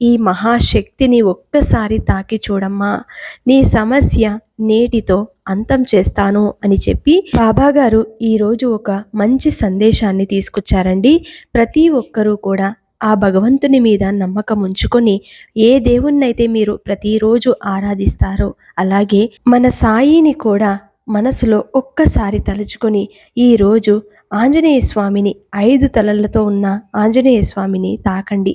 ఈ మహాశక్తిని ఒక్కసారి తాకి చూడమ్మా. నీ సమస్య నేటితో అంతం చేస్తాను అని చెప్పి బాబాగారు ఈరోజు ఒక మంచి సందేశాన్ని తీసుకొచ్చారండి. ప్రతి ఒక్కరూ కూడా ఆ భగవంతుని మీద నమ్మకం ఉంచుకొని ఏ దేవుణ్ణైతే మీరు ప్రతిరోజు ఆరాధిస్తారో అలాగే మన సాయిని కూడా మనసులో ఒక్కసారి తలుచుకొని ఈరోజు ఆంజనేయ స్వామిని ఐదు తలలతో ఉన్న ఆంజనేయ స్వామిని తాకండి.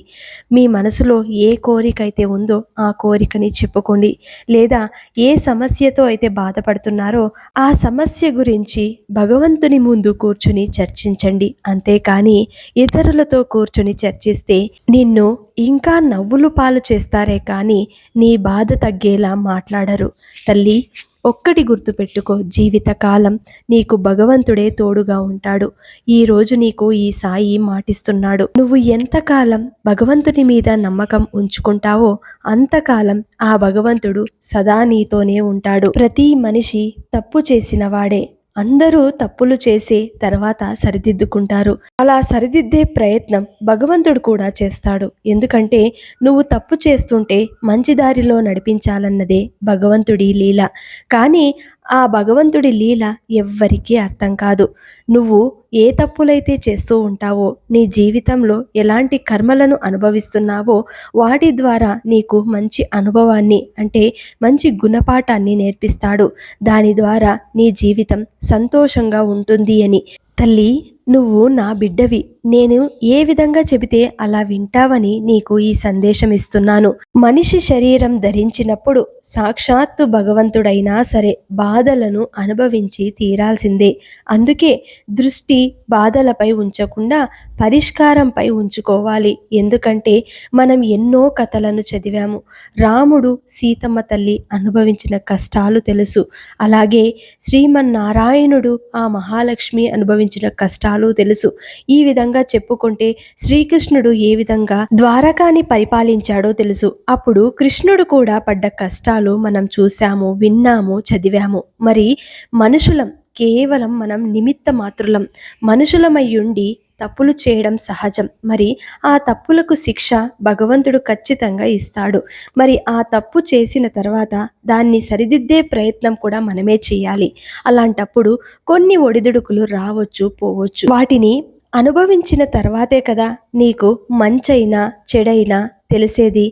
మీ మనసులో ఏ కోరిక అయితే ఉందో ఆ కోరికని చెప్పుకోండి. లేదా ఏ సమస్యతో అయితే బాధపడుతున్నారో ఆ సమస్య గురించి భగవంతుని ముందు కూర్చుని చర్చించండి. అంతేకాని ఇతరులతో కూర్చుని చర్చిస్తే నిన్ను ఇంకా నవ్వులు పాలు చేస్తారే కానీ నీ బాధ తగ్గేలా మాట్లాడరు. తల్లి ఒక్కటి గుర్తుపెట్టుకో జీవితకాలం నీకు భగవంతుడే తోడుగా ఉంటాడు. ఈ రోజు నీకు ఈ సాయి మాటిస్తున్నాడు. నువ్వు ఎంతకాలం భగవంతుని మీద నమ్మకం ఉంచుకుంటావో అంతకాలం ఆ భగవంతుడు సదా నీతోనే ఉంటాడు. ప్రతి మనిషి తప్పు చేసిన వాడే. అందరూ తప్పులు చేసే తర్వాత సరిదిద్దుకుంటారు. అలా సరిదిద్దే ప్రయత్నం భగవంతుడు కూడా చేస్తాడు. ఎందుకంటే నువ్వు తప్పు చేస్తుంటే మంచి దారిలో నడిపించాలన్నదే భగవంతుడి లీల. కానీ ఆ భగవంతుడి లీల ఎవ్వరికీ అర్థం కాదు. నువ్వు ఏ తప్పులైతే చేస్తూ ఉంటావో నీ జీవితంలో ఎలాంటి కర్మలను అనుభవిస్తున్నావో వాటి ద్వారా నీకు మంచి అనుభవాన్ని అంటే మంచి గుణపాఠాన్ని నేర్పిస్తాడు. దాని ద్వారా నీ జీవితం సంతోషంగా ఉంటుంది అని. తల్లి నువ్వు నా బిడ్డవి. నేను ఏ విధంగా చెబితే అలా వింటావని నీకు ఈ సందేశం ఇస్తున్నాను మనిషి శరీరం ధరించినప్పుడు సాక్షాత్తు భగవంతుడైనా సరే బాధలను అనుభవించి తీరాల్సిందే. అందుకే దృష్టి బాధలపై ఉంచకుండా పరిష్కారంపై ఉంచుకోవాలి. ఎందుకంటే మనం ఎన్నో కథలను చదివాము. రాముడు సీతమ్మ తల్లి అనుభవించిన కష్టాలు తెలుసు. అలాగే శ్రీమన్నారాయణుడు ఆ మహాలక్ష్మి అనుభవించిన కష్టాలు తెలుసు. ఈ విధంగా చెప్పుకుంటే శ్రీకృష్ణుడు ఏ విధంగా ద్వారకాని పరిపాలించాడో తెలుసు. అప్పుడు కృష్ణుడు కూడా పడ్డ కష్టాలు మనం చూసాము విన్నాము చదివాము. మరి మనుషులం కేవలం మనం నిమిత్త మాత్రులం. మనుషులమయ్యుండి తప్పులు చేయడం సహజం. మరి ఆ తప్పులకు శిక్ష భగవంతుడు ఖచ్చితంగా ఇస్తాడు. మరి ఆ తప్పు చేసిన తర్వాత దాన్ని సరిదిద్దే ప్రయత్నం కూడా మనమే చేయాలి. అలాంటప్పుడు కొన్ని ఒడిదుడుకులు రావచ్చు పోవచ్చు. వాటిని అనుభవించిన తర్వాతే కదా నీకు మంచైనా చెడైనా తెలిసేది.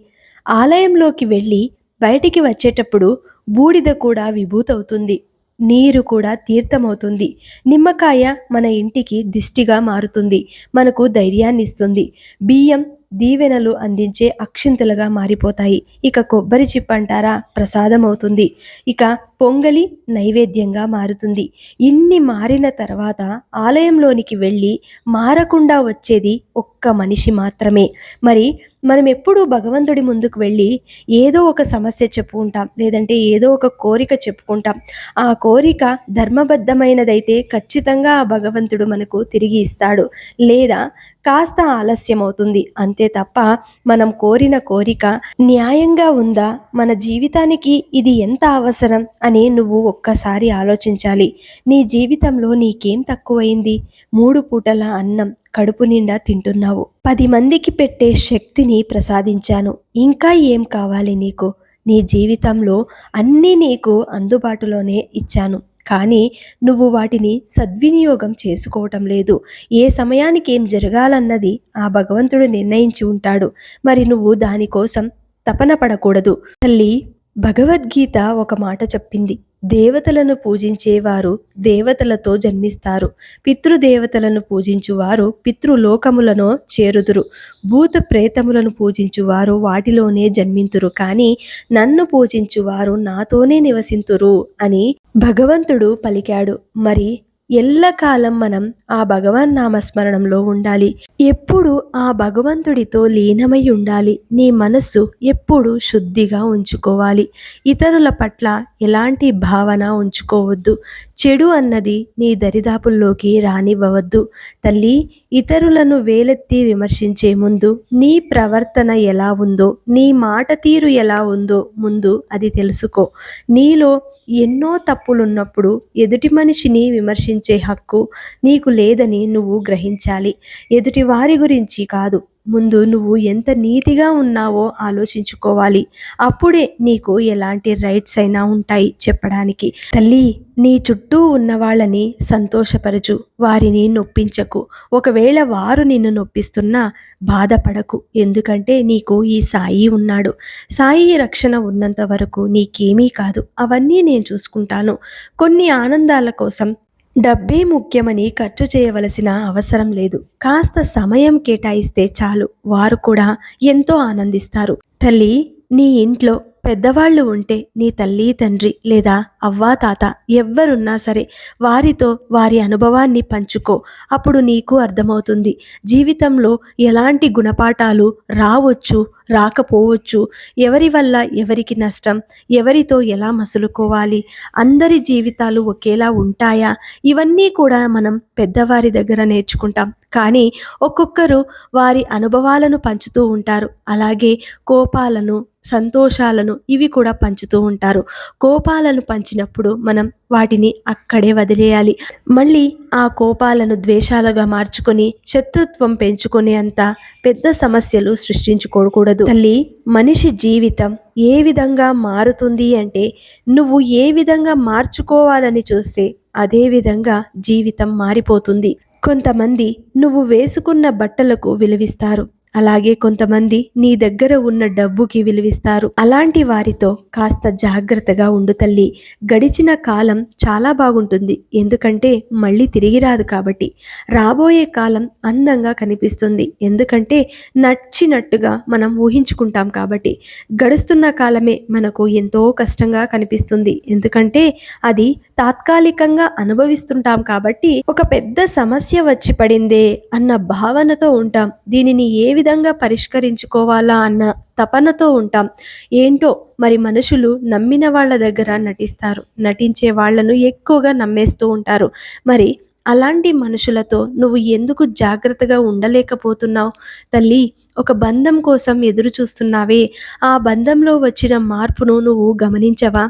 ఆలయంలోకి వెళ్ళి బయటికి వచ్చేటప్పుడు బూడిద కూడా విభూతవుతుంది. నీరు కూడా తీర్థమవుతుంది. నిమ్మకాయ మన ఇంటికి దిష్టిగా మారుతుంది. మనకు ధైర్యాన్ని ఇస్తుంది బియ్యం దీవెనలు అందించే అక్షింతలుగా మారిపోతాయి. ఇక కొబ్బరి చిప్ప అంటారా? ప్రసాదం అవుతుంది ఇక పొంగలి నైవేద్యంగా మారుతుంది. ఇన్ని మారిన తర్వాత ఆలయంలోనికి వెళ్ళి మారకుండా వచ్చేది ఒక్క మనిషి మాత్రమే. మరి మనం ఎప్పుడూ భగవంతుడి ముందుకు వెళ్ళి ఏదో ఒక సమస్య చెప్పుకుంటాం లేదంటే ఏదో ఒక కోరిక చెప్పుకుంటాం. ఆ కోరిక ధర్మబద్ధమైనదైతే ఖచ్చితంగా ఆ భగవంతుడు మనకు తిరిగి ఇస్తాడు. లేదా కాస్త ఆలస్యం అవుతుంది అంతే తప్ప మనం కోరిన కోరిక న్యాయంగా ఉందా? మన జీవితానికి ఇది ఎంత అవసరం అని నువ్వు ఒక్కసారి ఆలోచించాలి. నీ జీవితంలో నీకేం తక్కువైంది? మూడు పూటల అన్నం కడుపు నిండా తింటున్నావు. పది మందికి పెట్టే శక్తిని ప్రసాదించాను. ఇంకా ఏం కావాలి నీకు? నీ జీవితంలో అన్నీ నీకు అందుబాటులోనే ఇచ్చాను. కానీ నువ్వు వాటిని సద్వినియోగం చేసుకోవటం లేదు. ఏ సమయానికి ఏం జరగాలన్నది ఆ భగవంతుడు నిర్ణయించి ఉంటాడు. మరి నువ్వు దానికోసం తపన పడకూడదు. తల్లి భగవద్గీత ఒక మాట చెప్పింది. దేవతలను పూజించేవారు దేవతలతో జన్మిస్తారు. పితృదేవతలను పూజించువారు పితృలోకములను చేరుదురు. భూత ప్రేతములను పూజించువారు వాటిలోనే జన్మింతురు. కానీ నన్ను పూజించువారు నాతోనే నివసింతురు అని భగవంతుడు పలికాడు. మరి ఎల్లకాలం మనం ఆ భగవన్ నామస్మరణంలో ఉండాలి. ఎప్పుడు ఆ భగవంతుడితో లీనమై ఉండాలి. నీ మనస్సు ఎప్పుడు శుద్ధిగా ఉంచుకోవాలి. ఇతరుల పట్ల ఎలాంటి భావన ఉంచుకోవద్దు. చెడు అన్నది నీ దరిదాపుల్లోకి రానివ్వవద్దు. తల్లి ఇతరులను వేలెత్తి విమర్శించే ముందు నీ ప్రవర్తన ఎలా ఉందో నీ మాట తీరు ఎలా ఉందో ముందు అది తెలుసుకో. నీలో ఎన్నో తప్పులున్నప్పుడు ఎదుటి మనిషిని విమర్శించే హక్కు నీకు లేదని నువ్వు గ్రహించాలి. ఎదుటి వారి గురించి కాదు. ముందు నువ్వు ఎంత నీతిగా ఉన్నావో ఆలోచించుకోవాలి. అప్పుడే నీకు ఎలాంటి రైట్స్ అయినా ఉంటాయి చెప్పడానికి. తల్లి నీ చుట్టూ ఉన్న వాళ్ళని సంతోషపరచు వారిని నొప్పించకు. ఒకవేళ వారు నిన్ను నొప్పిస్తున్నా బాధపడకు ఎందుకంటే నీకు ఈ సాయి ఉన్నాడు. సాయి రక్షణ ఉన్నంత వరకు నీకేమీ కాదు. అవన్నీ నేను చూసుకుంటాను. కొన్ని ఆనందాల కోసం డబ్బే ముఖ్యమని ఖర్చు చేయవలసిన అవసరం లేదు. కాస్త సమయం కేటాయిస్తే చాలు. వారు కూడా ఎంతో ఆనందిస్తారు. తల్లి నీ ఇంట్లో పెద్దవాళ్ళు ఉంటే నీ తల్లి తండ్రి లేదా అవ్వా తాత ఎవ్వరున్నా సరే వారితో వారి అనుభవాన్ని పంచుకో అప్పుడు నీకు అర్థమవుతుంది. జీవితంలో ఎలాంటి గుణపాఠాలు రావచ్చు రాకపోవచ్చు ఎవరి వల్ల ఎవరికి నష్టం ఎవరితో ఎలా మసులుకోవాలి అందరి జీవితాలు ఒకేలా ఉంటాయా ఇవన్నీ కూడా మనం పెద్దవారి దగ్గర నేర్చుకుంటాం. కానీ ఒక్కొక్కరు వారి అనుభవాలను పంచుతూ ఉంటారు. అలాగే కోపాలను సంతోషాలను ఇవి కూడా పంచుతూ ఉంటారు. కోపాలను వచ్చినప్పుడు మనం వాటిని అక్కడే వదిలేయాలి. మళ్ళీ ఆ కోపాలను ద్వేషాలుగా మార్చుకొని శత్రుత్వం పెంచుకునే అంత పెద్ద సమస్యలు సృష్టించుకోకూడదు. తల్లి మనిషి జీవితం ఏ విధంగా మారుతుంది అంటే నువ్వు ఏ విధంగా మార్చుకోవాలని చూస్తే అదే విధంగా జీవితం మారిపోతుంది. కొంతమంది నువ్వు వేసుకున్న బట్టలకు విలువిస్తారు. అలాగే కొంతమంది నీ దగ్గర ఉన్న డబ్బుకి విలువిస్తారు. అలాంటి వారితో కాస్త జాగ్రత్తగా ఉండు తల్లి. గడిచిన కాలం చాలా బాగుంటుంది. ఎందుకంటే మళ్ళీ తిరిగి రాదు కాబట్టి. రాబోయే కాలం అందంగా కనిపిస్తుంది. ఎందుకంటే నచ్చినట్టుగా మనం ఊహించుకుంటాం కాబట్టి. గడుస్తున్న కాలమే మనకు ఎంతో కష్టంగా కనిపిస్తుంది. ఎందుకంటే అది తాత్కాలికంగా అనుభవిస్తుంటాం కాబట్టి ఒక పెద్ద సమస్య వచ్చి పడిందే అన్న భావనతో ఉంటాం. దీనిని ఏ విధంగా పరిష్కరించుకోవాలా అన్న తపనతో ఉంటాం. ఏంటో మరి మనుషులు నమ్మిన వాళ్ళ దగ్గర నటిస్తారు. నటించే వాళ్ళను ఎక్కువగా నమ్మేస్తూ ఉంటారు. మరి అలాంటి మనుషులతో నువ్వు ఎందుకు జాగ్రత్తగా ఉండలేకపోతున్నావు? తల్లి ఒక బంధం కోసం ఎదురు చూస్తున్నావే. ఆ బంధంలో వచ్చిన మార్పును నువ్వు గమనించవా?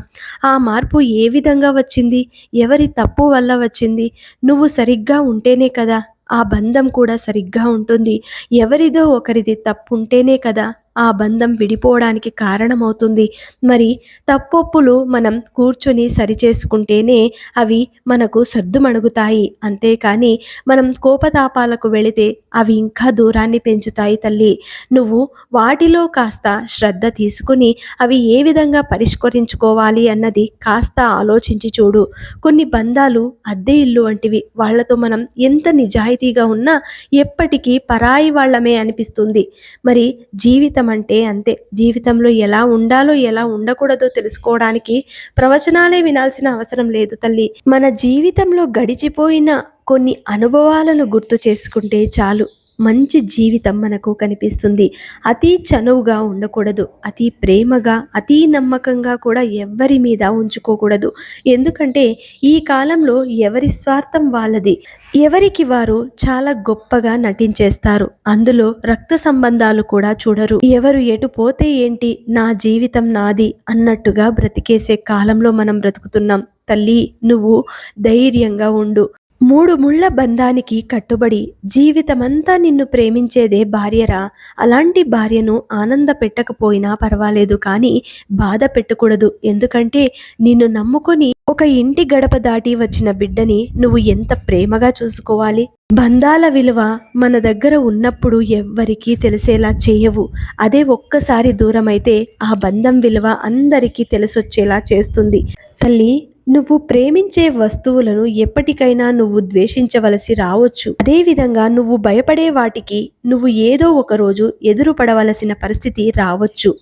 ఆ మార్పు ఏ విధంగా వచ్చింది? ఎవరి తప్పు వల్ల వచ్చింది? నువ్వు సరిగ్గా ఉంటేనే కదా ఆ బంధం కూడా సరిగ్గా ఉంటుంది. ఎవరిదో ఒకరిది తప్పు ఉంటేనే కదా ఆ బంధం విడిపోవడానికి కారణమవుతుంది. మరి తప్పొప్పులు మనం కూర్చొని సరిచేసుకుంటేనే అవి మనకు సర్దుమణుగుతాయి. అంతేకాని మనం కోపతాపాలకు వెళితే అవి ఇంకా దూరాన్ని పెంచుతాయి తల్లి. నువ్వు వాటిలో కాస్త శ్రద్ధ తీసుకుని అవి ఏ విధంగా పరిష్కరించుకోవాలి అన్నది కాస్త ఆలోచించి చూడు. కొన్ని బంధాలు అద్దె ఇల్లు వంటివి. వాళ్ళతో మనం ఎంత నిజాయితీగా ఉన్నా ఎప్పటికీ పరాయి వాళ్ళమే అనిపిస్తుంది. మరి జీవితం అంటే అంతే. జీవితంలో ఎలా ఉండాలో ఎలా ఉండకూడదో తెలుసుకోవడానికి ప్రవచనాలే వినాల్సిన అవసరం లేదు తల్లి. మన జీవితంలో గడిచిపోయిన కొన్ని అనుభవాలను గుర్తు చేసుకుంటే చాలు. మంచి జీవితం మనకు కనిపిస్తుంది. అతి చనువుగా ఉండకూడదు. అతి ప్రేమగా అతి నమ్మకంగా కూడా ఎవ్వరి మీద ఉంచుకోకూడదు. ఎందుకంటే ఈ కాలంలో ఎవరి స్వార్థం వాళ్ళది. ఎవరికి వారు చాలా గొప్పగా నటించేస్తారు. అందులో రక్త సంబంధాలు కూడా చూడరు. ఎవరు ఎటు పోతే ఏంటి నా జీవితం నాది అన్నట్టుగా బ్రతికేసే కాలంలో మనం బ్రతుకుతున్నాం. తల్లి నువ్వు ధైర్యంగా ఉండు. మూడు ముళ్ళ బంధానికి కట్టుబడి జీవితమంతా నిన్ను ప్రేమించేదే భార్యరా. అలాంటి భార్యను ఆనంద పెట్టకపోయినా పర్వాలేదు కానీ బాధ పెట్టకూడదు. ఎందుకంటే నిన్ను నమ్ముకొని ఒక ఇంటి గడప దాటి వచ్చిన బిడ్డని నువ్వు ఎంత ప్రేమగా చూసుకోవాలి? బంధాల విలువ మన దగ్గర ఉన్నప్పుడు ఎవ్వరికీ తెలిసేలా చేయవు. అదే ఒక్కసారి దూరమైతే ఆ బంధం విలువ అందరికీ తెలిసొచ్చేలా చేస్తుంది. తల్లి నువ్వు ప్రేమించే వస్తువులను ఎప్పటికైనా నువ్వు ద్వేషించవలసి రావచ్చు. అదేవిధంగా నువ్వు భయపడే వాటికి నువ్వు ఏదో ఒక రోజు ఎదురుపడవలసిన పరిస్థితి రావచ్చు.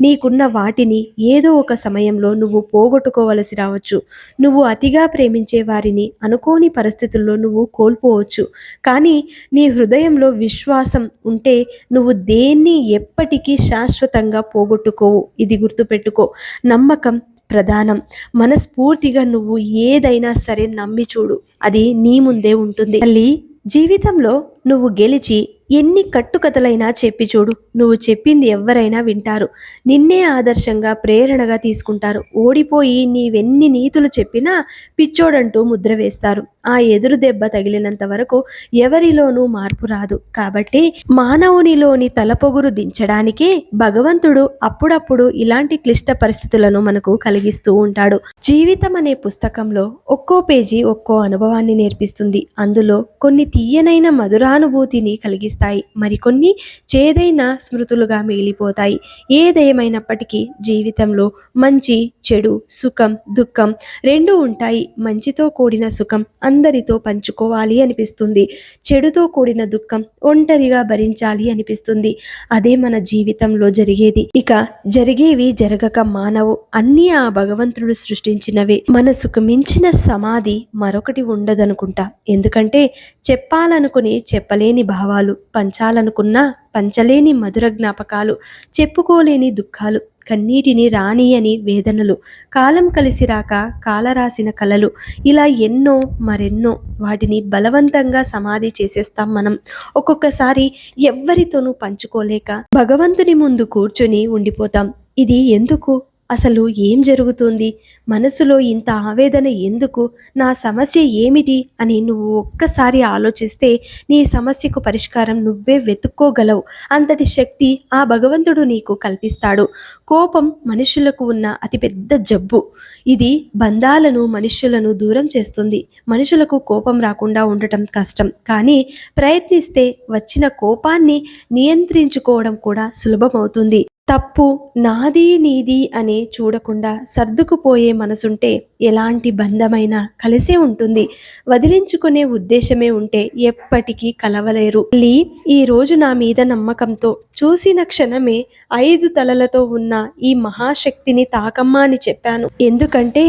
నీకున్న వాటిని ఏదో ఒక సమయంలో నువ్వు పోగొట్టుకోవలసి రావచ్చు. నువ్వు అతిగా ప్రేమించే వారిని అనుకోని పరిస్థితుల్లో నువ్వు కోల్పోవచ్చు. కానీ నీ హృదయంలో విశ్వాసం ఉంటే నువ్వు దేన్ని ఎప్పటికీ శాశ్వతంగా పోగొట్టుకోవు. ఇది గుర్తుపెట్టుకో. నమ్మకం ప్రధానం. మనస్ఫూర్తిగా నువ్వు ఏదైనా సరే నమ్మి చూడు. అది నీ ముందే ఉంటుంది. తల్లి జీవితంలో నువ్వు గెలిచి ఎన్ని కట్టుకథలైనా చెప్పి చూడు. నువ్వు చెప్పింది ఎవరైనా వింటారు. నిన్నే ఆదర్శంగా ప్రేరణగా తీసుకుంటారు. ఓడిపోయి నీవెన్ని నీతులు చెప్పినా పిచ్చోడంటూ ముద్ర వేస్తారు. ఆ ఎదురు దెబ్బ తగిలినంత వరకు ఎవరిలోనూ మార్పు రాదు. కాబట్టి మానవునిలోని తలపొగురు దించడానికే భగవంతుడు అప్పుడప్పుడు ఇలాంటి క్లిష్ట పరిస్థితులను మనకు కలిగిస్తూ ఉంటాడు. జీవితం అనే పుస్తకంలో ఒక్కో పేజీ ఒక్కో అనుభవాన్ని నేర్పిస్తుంది. అందులో కొన్ని తీయనైన మధురానుభూతిని కలిగిస్తాయి మరికొన్ని చేదైన స్మృతులుగా మిగిలిపోతాయి. ఏదేమైనప్పటికీ జీవితంలో మంచి చెడు సుఖం దుఃఖం రెండు ఉంటాయి. మంచితో కూడిన సుఖం అందరితో పంచుకోవాలి అనిపిస్తుంది. చెడుతో కూడిన దుఃఖం ఒంటరిగా భరించాలి అనిపిస్తుంది. అదే మన జీవితంలో జరిగేది. ఇక జరిగేవి జరగక మానవు. అన్నీ ఆ భగవంతుడు సృష్టించినవే. మనసుకు మించిన సమాధి మరొకటి ఉండదనుకుంటా. ఎందుకంటే చెప్పాలనుకుని చెప్పలేని భావాలు. పంచాలనుకున్నా పంచలేని మధుర జ్ఞాపకాలు చెప్పుకోలేని దుఃఖాలు కన్నీటిని రానియని వేదనలు కాలం కలిసి రాక కాలరాసిన కలలు ఇలా ఎన్నో మరెన్నో వాటిని బలవంతంగా సమాధి చేసేస్తాం మనం. ఒక్కొక్కసారి ఎవ్వరితోనూ పంచుకోలేక భగవంతుని ముందు కూర్చొని ఉండిపోతాం. ఇది ఎందుకు? అసలు ఏం జరుగుతుంది? మనసులో ఇంత ఆవేదన ఎందుకు? నా సమస్య ఏమిటి? అని నువ్వు ఒక్కసారి ఆలోచిస్తే నీ సమస్యకు పరిష్కారం నువ్వే వెతుక్కోగలవు. అంతటి శక్తి ఆ భగవంతుడు నీకు కల్పిస్తాడు. కోపం మనుషులకు ఉన్న అతిపెద్ద జబ్బు. ఇది బంధాలను మనుషులను దూరం చేస్తుంది. మనుషులకు కోపం రాకుండా ఉండటం కష్టం. కానీ ప్రయత్నిస్తే వచ్చిన కోపాన్ని నియంత్రించుకోవడం కూడా సులభమవుతుంది. తప్పు నాది నీది అని చూడకుండా సర్దుకుపోయే మనసుంటే ఎలాంటి బంధమైనా కలిసే ఉంటుంది. వదిలించుకునే ఉద్దేశమే ఉంటే ఎప్పటికీ కలవలేరు. లీ ఈ రోజు నా మీద నమ్మకంతో చూసిన క్షణమే ఐదు తలలతో ఉన్న ఈ మహాశక్తిని తాకమ్మా అని చెప్పాను. ఎందుకంటే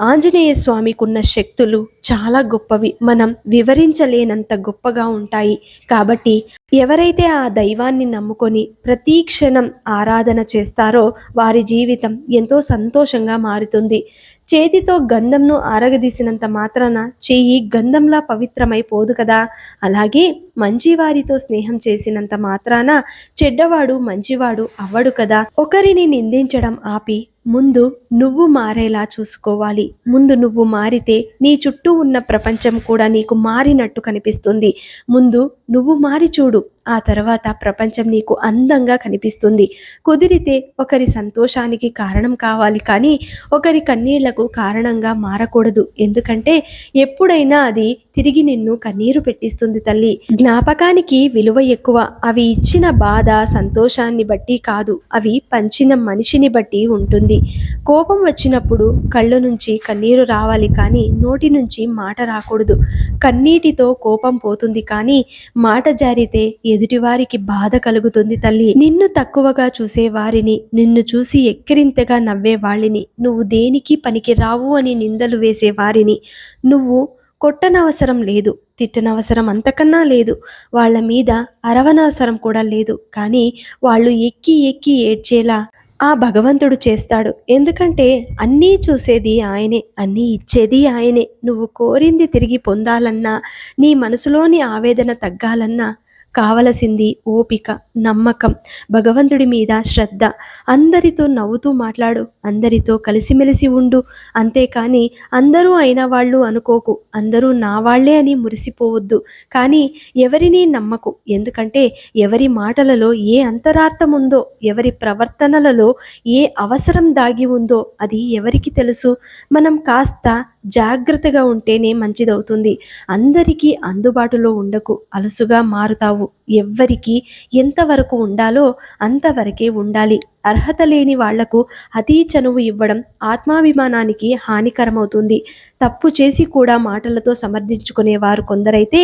ఆంజనేయ స్వామికున్న శక్తులు చాలా గొప్పవి. మనం వివరించలేనంత గొప్పగా ఉంటాయి. కాబట్టి ఎవరైతే ఆ దైవాన్ని నమ్ముకొని ప్రతి క్షణం ఆరాధన చేస్తారో వారి జీవితం ఎంతో సంతోషంగా మారుతుంది. చేతితో గంధంను ఆరగదీసినంత మాత్రాన చెయ్యి గంధంలా పవిత్రమైపోదు కదా. అలాగే మంచివారితో స్నేహం చేసినంత మాత్రాన చెడ్డవాడు మంచివాడు అవ్వడు కదా. ఒకరిని నిందించడం ఆపి ముందు నువ్వు మారేలా చూసుకోవాలి. ముందు నువ్వు మారితే నీ చుట్టూ ఉన్న ప్రపంచం కూడా నీకు మారినట్టు కనిపిస్తుంది. ముందు నువ్వు మారి చూడు. ఆ తర్వాత ప్రపంచం నీకు అందంగా కనిపిస్తుంది. కుదిరితే ఒకరి సంతోషానికి కారణం కావాలి కానీ ఒకరి కన్నీళ్ళకు కారణంగా మారకూడదు. ఎందుకంటే ఎప్పుడైనా అది తిరిగి నిన్ను కన్నీరు పెట్టిస్తుంది తల్లి. జ్ఞాపకానికి విలువ ఎక్కువ. అవి ఇచ్చిన బాధ సంతోషాన్ని బట్టి కాదు. అవి పంచిన మనిషిని బట్టి ఉంటుంది. కోపం వచ్చినప్పుడు కళ్ళు నుంచి కన్నీరు రావాలి కానీ నోటి నుంచి మాట రాకూడదు. కన్నీటితో కోపం పోతుంది కానీ మాట జారితే ఎదుటివారికి బాధ కలుగుతుంది తల్లి. నిన్ను తక్కువగా చూసేవారిని నిన్ను చూసి ఎక్కిరింతగా నవ్వే వాళ్ళని నువ్వు దేనికి పనికి రావు అని నిందలు వేసేవారిని నువ్వు కొట్టనవసరం లేదు తిట్టనవసరం అంతకన్నా లేదు. వాళ్ళ మీద అరవనవసరం కూడా లేదు. కానీ వాళ్ళు ఎక్కి ఎక్కి ఏడ్చేలా ఆ భగవంతుడు చేస్తాడు. ఎందుకంటే అన్నీ చూసేది ఆయనే అన్నీ ఇచ్చేది ఆయనే. నువ్వు కోరింది తిరిగి పొందాలన్నా నీ మనసులోని ఆవేదన తగ్గాలన్నా కావలసింది ఓపిక నమ్మకం భగవంతుడి మీద శ్రద్ధ. అందరితో నవ్వుతూ మాట్లాడు అందరితో కలిసిమెలిసి ఉండు. అంతేకాని అందరూ అయిన వాళ్ళు అనుకోకు అందరూ నా వాళ్ళే అని మురిసిపోవద్దు. కానీ ఎవరినీ నమ్మకు ఎందుకంటే ఎవరి మాటలలో ఏ అంతరార్థం ఉందో ఎవరి ప్రవర్తనలలో ఏ అవసరం దాగి ఉందో అది ఎవరికి తెలుసు? మనం కాస్త జాగ్రత్తగా ఉంటేనే మంచిదవుతుంది. అందరికీ అందుబాటులో ఉండకు అలసుగా మారుతావు. ఎవ్వరికీ ఎంతవరకు ఉండాలో అంతవరకే ఉండాలి. అర్హత లేని వాళ్ళకు అతి చనువు ఇవ్వడం ఆత్మాభిమానానికి హానికరమవుతుంది. తప్పు చేసి కూడా మాటలతో సమర్థించుకునేవారు కొందరైతే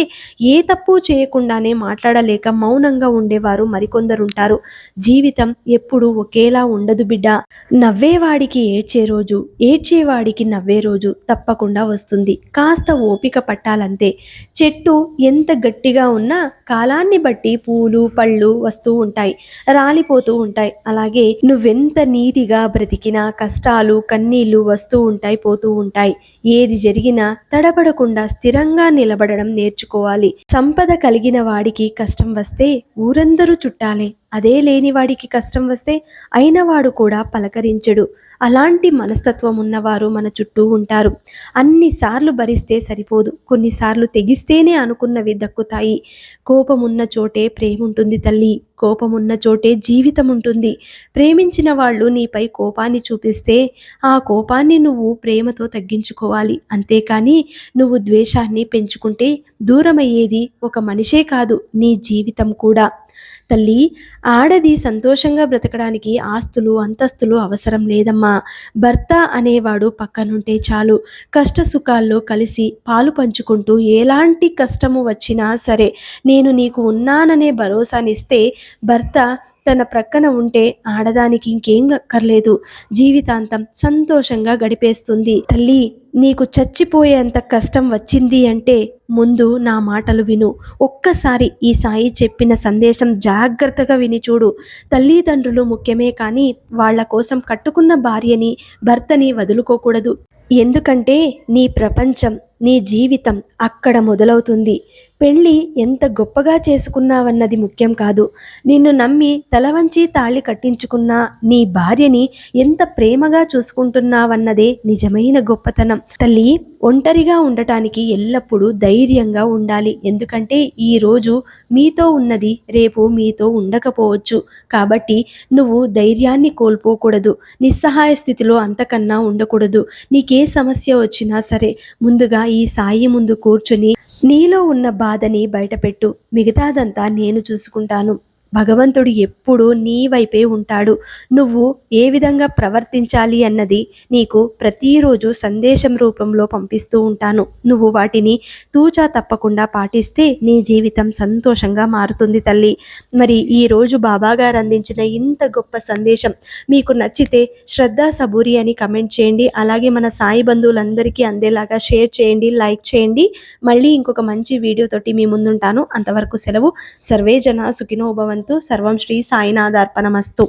ఏ తప్పు చేయకుండానే మాట్లాడలేక మౌనంగా ఉండేవారు మరికొందరుంటారు. జీవితం ఎప్పుడూ ఒకేలా ఉండదు బిడ్డ. నవ్వేవాడికి ఏడ్చే రోజు ఏడ్చేవాడికి నవ్వే రోజు తప్పకుండా వస్తుంది. కాస్త ఓపిక పట్టాలంతే. చెట్టు ఎంత గట్టిగా ఉన్నా కాలాన్ని బట్టి పూలు పళ్ళు వస్తూ ఉంటాయి రాలిపోతూ ఉంటాయి. అలాగే నువ్వెంత నీతిగా బ్రతికినా కష్టాలు కన్నీళ్ళు వస్తూ ఉంటాయి పోతూ ఉంటాయి. ఏది జరిగినా తడబడకుండా స్థిరంగా నిలబడడం నేర్చుకోవాలి. సంపద కలిగిన వాడికి కష్టం వస్తే ఊరందరూ చుట్టాలే. అదే లేని వాడికి కష్టం వస్తే అయినవాడు కూడా పలకరించడు. అలాంటి మనస్తత్వం ఉన్నవారు మన చుట్టూ ఉంటారు. అన్నిసార్లు భరిస్తే సరిపోదు. కొన్నిసార్లు తెగిస్తేనే అనుకున్నవి దక్కుతాయి. కోపం ఉన్న చోటే ప్రేమ ఉంటుంది తల్లి. కోపం ఉన్న చోటే జీవితం ఉంటుంది. ప్రేమించిన వాళ్ళు నీపై కోపాన్ని చూపిస్తే ఆ కోపాన్ని నువ్వు ప్రేమతో తగ్గించుకోవాలి. అంతేకాని నువ్వు ద్వేషాన్ని పెంచుకుంటే దూరమయ్యేది ఒక మనిషే కాదు నీ జీవితం కూడా. తల్లి ఆడది సంతోషంగా బ్రతకడానికి ఆస్తులు అంతస్తులు అవసరం లేదమ్మా. భర్త అనేవాడు పక్కనుంటే చాలు. కష్ట సుఖాల్లో కలిసి పాలు పంచుకుంటూ ఎలాంటి కష్టము వచ్చినా సరే నేను నీకు ఉన్నాననే భరోసానిస్తే భర్త తన ప్రక్కన ఉంటే ఆడదానికి ఇంకేం అక్కర్లేదు. జీవితాంతం సంతోషంగా గడిపేస్తుంది. తల్లి నీకు చచ్చిపోయేంత కష్టం వచ్చింది అంటే ముందు నా మాటలు విను. ఒక్కసారి ఈ సాయి చెప్పిన సందేశం జాగ్రత్తగా విని చూడు. తల్లిదండ్రులు ముఖ్యమే కానీ వాళ్ళ కోసం కట్టుకున్న భార్యని భర్తని వదులుకోకూడదు. ఎందుకంటే నీ ప్రపంచం నీ జీవితం అక్కడ మొదలవుతుంది. పెళ్ళి ఎంత గొప్పగా చేసుకున్నావన్నది ముఖ్యం కాదు. నిన్ను నమ్మి తల వంచి తాళి కట్టించుకున్న నీ భార్యని ఎంత ప్రేమగా చూసుకుంటున్నావన్నదే నిజమైన గొప్పతనం. తల్లి ఒంటరిగా ఉండటానికి ఎల్లప్పుడూ ధైర్యంగా ఉండాలి. ఎందుకంటే ఈరోజు మీతో ఉన్నది రేపు మీతో ఉండకపోవచ్చు. కాబట్టి నువ్వు ధైర్యాన్ని కోల్పోకూడదు. నిస్సహాయ స్థితిలో అంతకన్నా ఉండకూడదు. నీకే సమస్య వచ్చినా సరే ముందుగా ఈ సాయి ముందు కూర్చుని నీలో ఉన్న బాధని బయటపెట్టు. మిగతాదంతా నేను చూసుకుంటాను. భగవంతుడు ఎప్పుడూ నీ వైపే ఉంటాడు. నువ్వు ఏ విధంగా ప్రవర్తించాలి అన్నది నీకు ప్రతిరోజు సందేశం రూపంలో పంపిస్తూ ఉంటాను. నువ్వు వాటిని తూచా తప్పకుండా పాటిస్తే నీ జీవితం సంతోషంగా మారుతుంది తల్లి. మరి ఈరోజు బాబాగారు అందించిన ఇంత గొప్ప సందేశం మీకు నచ్చితే శ్రద్ధా సబూరి అని కమెంట్ చేయండి. అలాగే మన సాయి బంధువులందరికీ అందేలాగా షేర్ చేయండి లైక్ చేయండి. మళ్ళీ ఇంకొక మంచి వీడియోతోటి మీ ముందుంటాను. అంతవరకు సెలవు. సర్వే జన సుఖినోభవంతు భవంతు సర్వం శ్రీ సాయినాథార్పణమస్తు.